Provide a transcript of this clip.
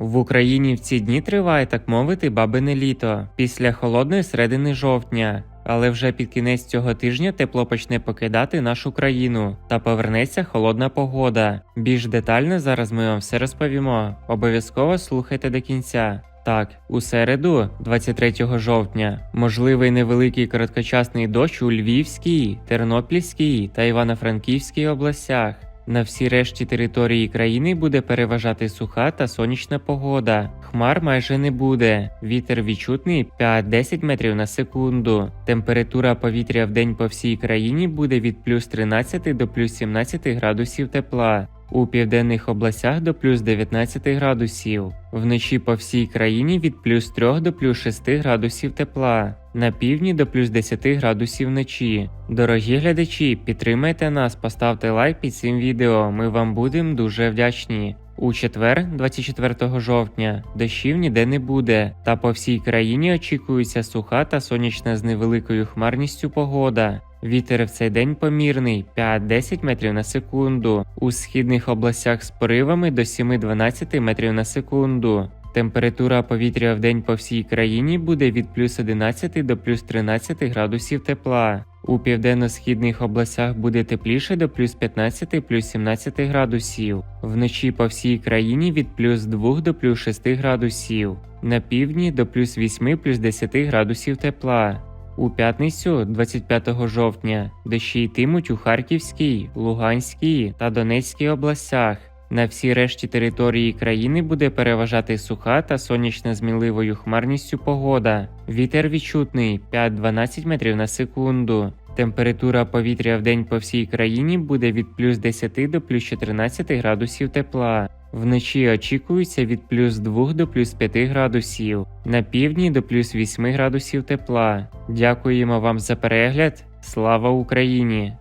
В Україні в ці дні триває, так мовити, бабине літо після холодної середини жовтня. Але вже під кінець цього тижня тепло почне покидати нашу країну та повернеться холодна погода. Більш детально зараз ми вам все розповімо. Обов'язково слухайте до кінця. Так, у середу, 23 жовтня, можливий невеликий короткочасний дощ у Львівській, Тернопільській та Івано-Франківській областях. На всій решті території країни буде переважати суха та сонячна погода. Хмар майже не буде. Вітер відчутний 5-10 метрів на секунду. Температура повітря в день по всій країні буде від плюс 13 до плюс 17 градусів тепла. У південних областях до плюс 19 градусів. Вночі по всій країні від плюс 3 до плюс 6 градусів тепла. На півдні до плюс 10 градусів вночі. Дорогі глядачі, підтримайте нас, поставте лайк під цим відео. Ми вам будемо дуже вдячні. У четвер, 24 жовтня, дощів ніде не буде, та по всій країні очікується суха та сонячна з невеликою хмарністю погода. Вітер в цей день помірний 5-10 метрів на секунду. У східних областях з поривами до 7-12 метрів на секунду. Температура повітря в день по всій країні буде від плюс 11 до плюс 13 градусів тепла. У південно-східних областях буде тепліше до плюс 15 плюс 17 градусів. Вночі по всій країні від плюс 2 до плюс 6 градусів. На півдні до плюс 8 плюс 10 градусів тепла. У п'ятницю, 25 жовтня, дощі йтимуть у Харківській, Луганській та Донецькій областях. На всій решті території країни буде переважати суха та сонячна з мінливою хмарністю погода. Вітер відчутний 5-12 метрів на секунду. Температура повітря в день по всій країні буде від плюс 10 до плюс 14 градусів тепла. Вночі очікується від плюс 2 до плюс 5 градусів, на півдні до плюс 8 градусів тепла. Дякуємо вам за перегляд. Слава Україні!